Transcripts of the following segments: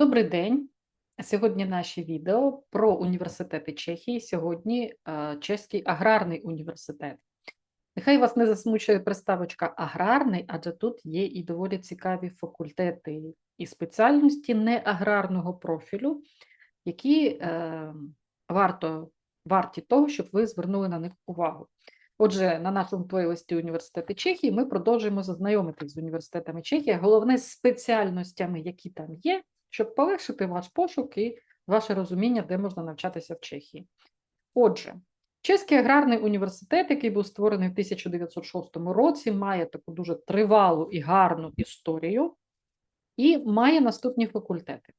Добрий день. Сьогодні наше відео про університети Чехії. Сьогодні е, Чеський аграрний університет. Нехай вас не засмучує приставочка аграрний, адже тут є і доволі цікаві факультети і спеціальності неаграрного профілю, які е, варто, варті того, щоб ви звернули на них увагу. Отже, на нашому плейлисті університети Чехії ми продовжуємо зазнайомитись з університетами Чехії, головне з спеціальностями, які там є, щоб полегшити ваш пошук і ваше розуміння, де можна навчатися в Чехії. Отже, Чеський аграрний університет, який був створений в 1906 році, має таку дуже тривалу і гарну історію, і має наступні факультети: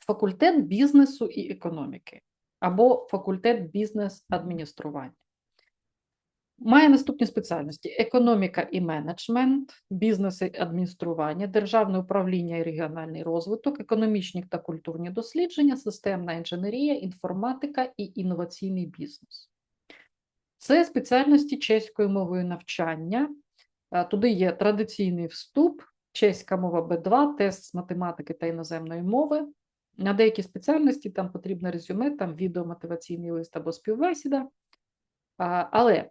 факультет бізнесу і економіки, або факультет бізнес-адміністрування. Має наступні спеціальності: економіка і менеджмент, бізнес і адміністрування, державне управління і регіональний розвиток, економічні та культурні дослідження, системна інженерія, інформатика і інноваційний бізнес. Це спеціальності чеською мовою навчання. Е, Туди є традиційний вступ, чеська мова Б2, тест з математики та іноземної мови. На деякі спеціальності там потрібне резюме, там відеомотиваційний лист або співбесіда. Але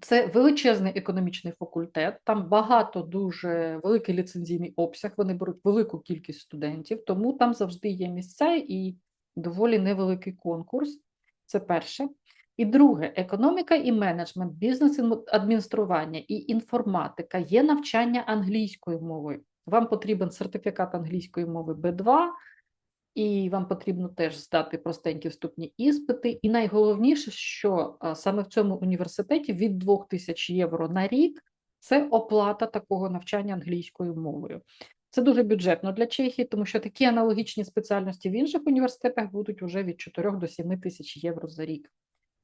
це величезний економічний факультет, там багато дуже великий ліцензійний обсяг, вони беруть велику кількість студентів, тому там завжди є місця і доволі невеликий конкурс. Це перше. І друге, економіка і менеджмент, бізнес адміністрування і інформатика є навчання англійською мовою. Вам потрібен сертифікат англійської мови Б2, і вам потрібно теж здати простенькі вступні іспити. І найголовніше, що саме в цьому університеті від 2000 євро на рік це оплата такого навчання англійською мовою. Це дуже бюджетно для Чехії, тому що такі аналогічні спеціальності в інших університетах будуть вже від 4 до 7 тисяч євро за рік.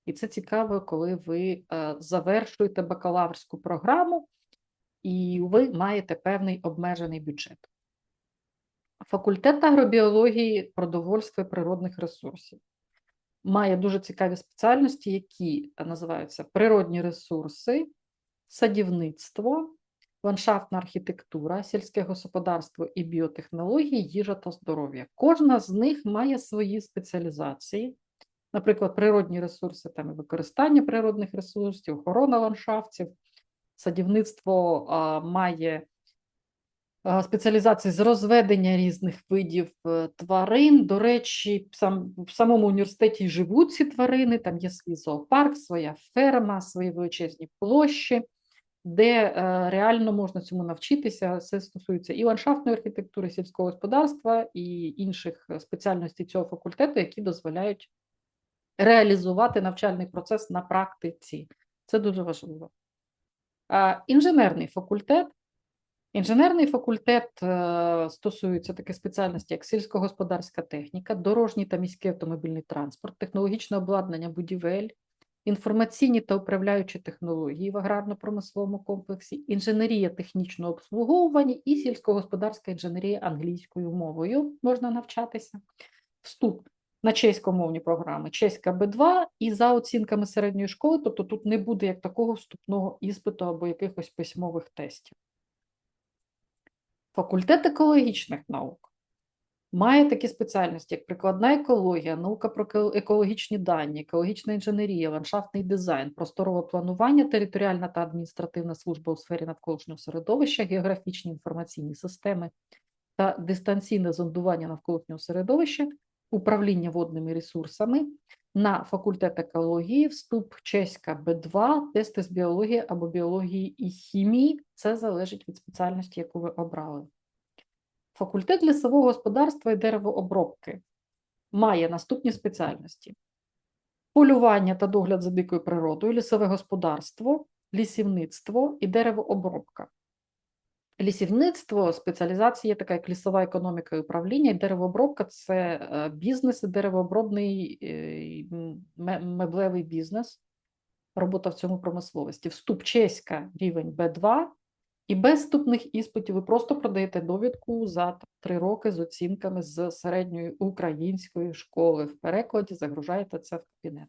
І це цікаво, коли ви завершуєте бакалаврську програму і ви маєте певний обмежений бюджет. Факультет агробіології, продовольства і природних ресурсів має дуже цікаві спеціальності, які називаються природні ресурси, садівництво, ландшафтна архітектура, сільське господарство і біотехнології, їжа та здоров'я. Кожна з них має свої спеціалізації, наприклад, природні ресурси там і використання природних ресурсів, охорона ландшафтів, садівництво а, має спеціалізації з розведення різних видів е, тварин. До речі, сам, в самому університеті живуть ці тварини, там є свій зоопарк, своя ферма, свої величезні площі, де е, реально можна цьому навчитися. Це стосується і ландшафтної архітектури, сільського господарства, і інших е, спеціальностей цього факультету, які дозволяють реалізувати навчальний процес на практиці. Це дуже важливо. Інженерний факультет. Інженерний факультет е, стосується таких спеціальностей, як сільськогосподарська техніка, дорожній та міський автомобільний транспорт, технологічне обладнання будівель, інформаційні та управляючі технології в аграрно-промисловому комплексі, інженерія технічного обслуговування і сільськогосподарська інженерія англійською мовою можна навчатися. Вступ на чеськомовні програми, чеська Б2 і за оцінками середньої школи, тобто тут не буде як такого вступного іспиту або якихось письмових тестів. Факультет екологічних наук має такі спеціальності, як прикладна екологія, наука про екологічні дані, екологічна інженерія, ландшафтний дизайн, просторове планування, територіальна та адміністративна служба у сфері навколишнього середовища, географічні інформаційні системи та дистанційне зондування навколишнього середовища, управління водними ресурсами. На факультет екології вступ чеська Б2, тести з біології або біології і хімії. Це залежить від спеціальності, яку ви обрали. Факультет лісового господарства і деревообробки має наступні спеціальності: полювання та догляд за дикою природою, лісове господарство, лісівництво і деревообробка. Лісівництво спеціалізація така, як лісова економіка і управління, і деревообробка це е, бізнес, деревообробний е, меблевий бізнес, робота в цьому промисловості. Вступ чеська рівень Б2, і без вступних іспитів ви просто продаєте довідку за три роки з оцінками з середньої української школи. В перекладі загружаєте це в кабінет.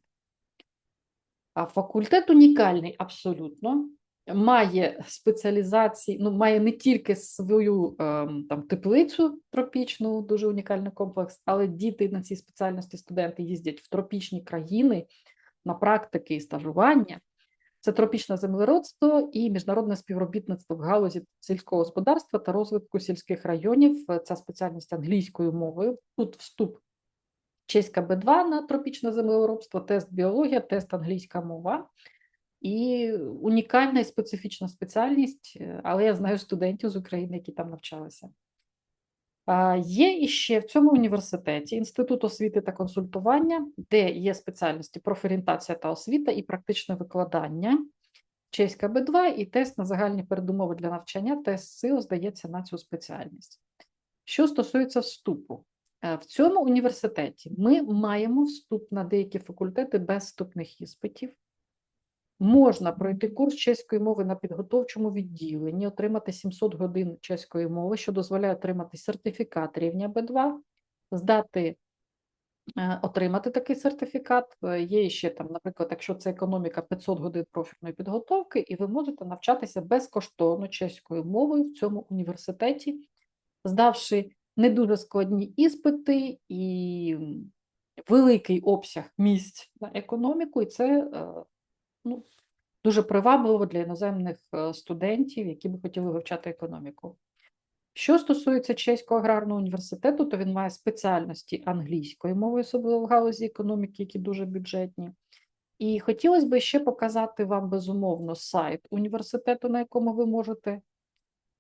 А факультет унікальний абсолютно. Має спеціалізації, ну, має не тільки свою ем, там, теплицю тропічну, дуже унікальний комплекс, але діти на цій спеціальності студенти їздять в тропічні країни на практики і стажування. Це тропічне землеробство і міжнародне співробітництво в галузі сільського господарства та розвитку сільських районів. Ця спеціальність англійською мовою. Тут вступ чеська Б2 на тропічне землеробство, тест біологія, тест англійська мова. І унікальна і специфічна спеціальність, е, але я знаю студентів з України, які там навчалися. Є іще в цьому університеті Інститут освіти та консультування, де є спеціальності профорієнтація та освіта і практичне викладання, чеська Б2 і тест на загальні передумови для навчання, тест СИО здається на цю спеціальність. Що стосується вступу, Е, в цьому університеті ми маємо вступ на деякі факультети без вступних іспитів. Можна пройти курс чеської мови на підготовчому відділенні, отримати 700 годин чеської мови, що дозволяє отримати сертифікат рівня Б2, здати, е, отримати такий сертифікат. Е, Є ще там, наприклад, якщо це економіка 500 годин профільної підготовки, і ви можете навчатися безкоштовно чеською мовою в цьому університеті, здавши не дуже складні іспити і великий обсяг місць на економіку, і це е, ну, дуже привабливо для іноземних е, студентів, які би хотіли вивчати економіку. Що стосується Чеського аграрного університету, то він має спеціальності англійської мови, особливо в галузі економіки, які дуже бюджетні. І хотілося б ще показати вам безумовно сайт університету, на якому ви можете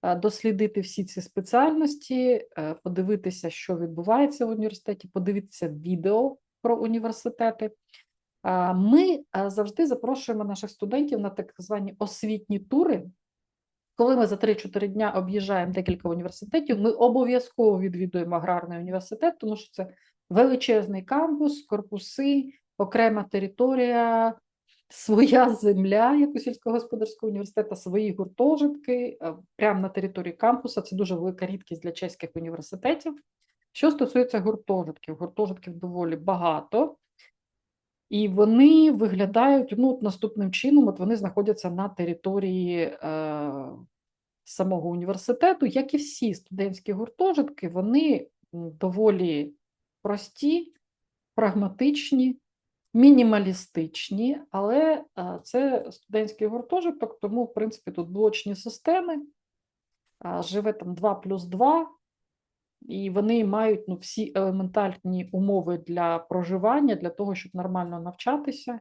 е, дослідити всі ці спеціальності, е, подивитися, що відбувається в університеті, подивитися відео про університети. Ми завжди запрошуємо наших студентів на так звані освітні тури. Коли ми за 3-4 дня об'їжджаємо декілька університетів, ми обов'язково відвідуємо аграрний університет, тому що це величезний кампус, корпуси, окрема територія, своя земля, як у сільськогосподарського університету, свої гуртожитки прямо на території кампуса. Це дуже велика рідкість для чеських університетів. Що стосується гуртожитків, гуртожитків доволі багато. І вони виглядають ну, от наступним чином: от вони знаходяться на території е, самого університету, як і всі студентські гуртожитки, вони доволі прості, прагматичні, мінімалістичні, але е, це студентський гуртожиток, тому, в принципі, тут блочні системи, е, живе там 2 плюс 2 і вони мають ну, всі елементарні умови для проживання, для того, щоб нормально навчатися.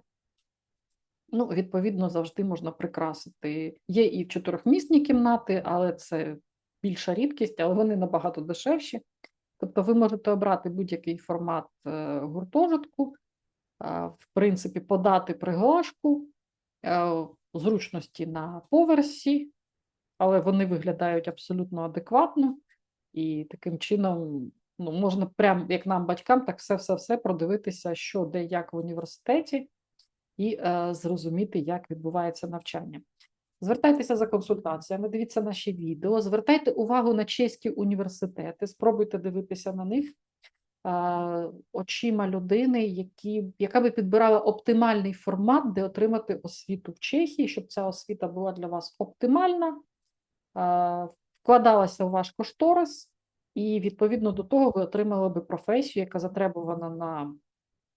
Ну, відповідно, завжди можна прикрасити. Є і чотирьохмісні кімнати, але це більша рідкість, але вони набагато дешевші. Тобто, ви можете обрати будь-який формат е, гуртожитку, в принципі, подати приглашку, е, зручності на поверсі, але вони виглядають абсолютно адекватно. І таким чином ну, можна прямо як нам, батькам, так все-все-все продивитися, що де як в університеті, і е, зрозуміти, як відбувається навчання. Звертайтеся за консультаціями, дивіться наші відео, звертайте увагу на чеські університети, спробуйте дивитися на них е, очима людини, які, яка би підбирала оптимальний формат, де отримати освіту в Чехії, щоб ця освіта була для вас оптимальна. Е, вкладалася у ваш кошторис, і відповідно до того ви отримали би професію, яка затребувана на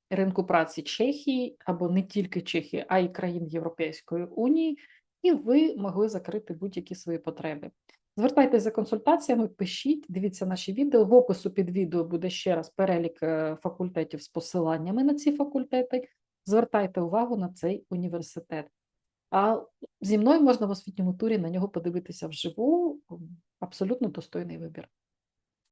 ринку праці Чехії або не тільки Чехії, а й країн Європейської Унії, і ви могли закрити будь-які свої потреби. Звертайтеся за консультаціями, пишіть, дивіться наші відео. В опису під відео буде ще раз перелік е, факультетів з посиланнями на ці факультети. Звертайте увагу на цей університет. А зі мною можна в освітньому турі на нього подивитися вживу. Абсолютно достойний вибір.